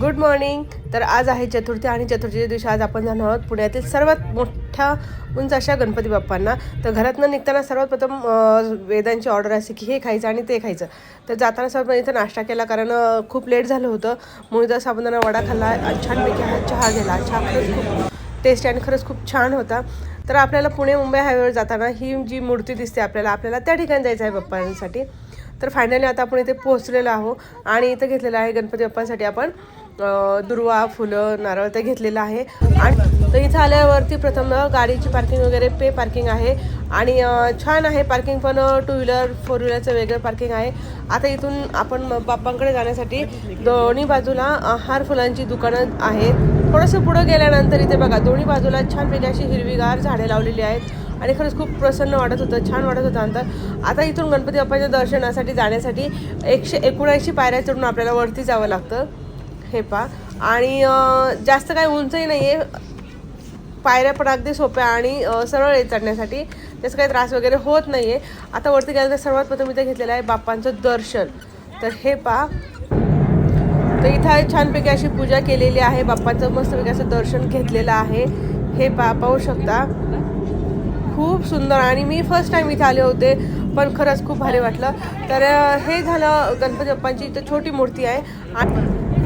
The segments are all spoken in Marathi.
गुड मॉर्निंग तर आज आहे चतुर्थी आणि चतुर्थीच्या दिवशी आज आपण जाणार आहोत पुण्यातील सर्वात मोठ्या उंच अशा गणपती बाप्पांना. तर घरातनं निघताना सर्वात प्रथम वेदांची ऑर्डर असते की हे खायचं आणि ते खायचं. तर जाताना सर्वात इथं नाश्ता केला कारण खूप लेट झालं होतं. मुळीदा साबुदाणा वडा खाल्ला छानपैकी हा चहा गेला. चहा खरंच खूप टेस्ट आणि खरंच खूप छान होता. तर आपल्याला पुणे मुंबई हायवेवर जाताना ही जी मूर्ती दिसते आपल्याला आपल्याला त्या ठिकाणी जायचं आहे बाप्पांसाठी. तर फायनली आता आपण इथे पोहोचलेलो आहो आणि इथं घेतलेलं आहे गणपती बाप्पांसाठी आपण दुर्वा फुलं नारळ ते घेतलेलं आहे. आणि तर इथं आल्यावरती प्रथम गाडीची पार्किंग वगैरे पे पार्किंग आहे. आणि छान आहे पार्किंग पण टू व्हीलर फोर व्हीलरचं वेगळं पार्किंग आहे. आता इथून आपण म- बाप्पांकडे जाण्यासाठी दोन्ही बाजूला हार फुलांची दुकानं आहेत. थोडंसं पुढं गेल्यानंतर इथे बघा दोन्ही बाजूला छानपैकी अशी हिरवीगार झाडे लावलेली आहेत. आणि खरंच खूप प्रसन्न वाटत होतं छान वाटत होतं अंतर. आता इथून गणपती बाप्पाच्या दर्शनासाठी जाण्यासाठी एकशे एकोणऐंशी पायऱ्या चढून आपल्याला वरती जावं लागतं. हे पा. आणि जास्त काही उंचही नाही आहे पायऱ्या पण अगदी सोप्या आणि सरळ आहे चढण्यासाठी. त्याचा काही त्रास वगैरे होत नाही आहे आता वरती गेल्यानंतर सर्वात प्रथम इथे घेतलेलं आहे बाप्पांचं दर्शन. तर हे पा. तर इथं छानपैकी अशी पूजा केलेली आहे. बाप्पाचं मस्तपैकी असं दर्शन घेतलेलं आहे. हे पा पाहू शकता. खूप सुंदर. आणि मी फर्स्ट टाइम इथे आले होते. पण खरंच खूप भारी वाटलं. तर हे झालं गणपती बाप्पांची इथं छोटी मूर्ती आहे.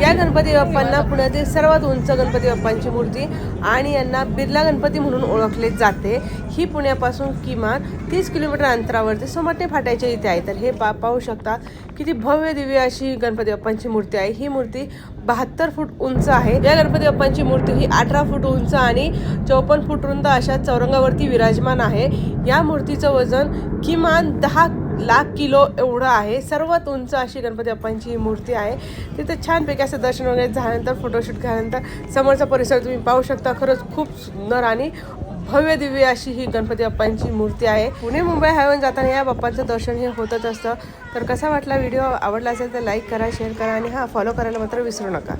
या गणपती बाप्पांना पुण्यातील सर्वात उंच गणपती बाप्पांची मूर्ती आणि यांना बिर्ला गणपती म्हणून ओळखले जाते. ही पुण्यापासून किमान तीस किलोमीटर अंतरावरती सोमटे फाट्याच्या इथे आहे. तर हे पा पाहू शकता किती भव्य दिव्य अशी गणपती बाप्पांची मूर्ती आहे. ही मूर्ती बहात्तर फूट उंच आहे. या गणपती बाप्पांची मूर्ती ही अठरा फूट उंच आणि चौपन्न फूट रुंद अशा चौरंगावरती विराजमान आहे. या मूर्तीचं वजन किमान दहा लाख किलो एवढं आहे. सर्वात उंच अशी गणपती बाप्पांची ही मूर्ती आहे. तिथं छानपैकी असं दर्शन वगैरे झाल्यानंतर फोटोशूट झाल्यानंतर समोरचा परिसर तुम्ही पाहू शकता. खरंच खूप सुंदर आणि भव्य दिव्य अशी ही गणपती बाप्पांची मूर्ती आहे. पुणे मुंबई हायवेन जाताना या बाप्पांचं दर्शन हे होतच असतं. तर कसा वाटला व्हिडिओ? आवडला असेल तर लाईक करा शेअर करा आणि हा फॉलो करायला मात्र विसरू नका.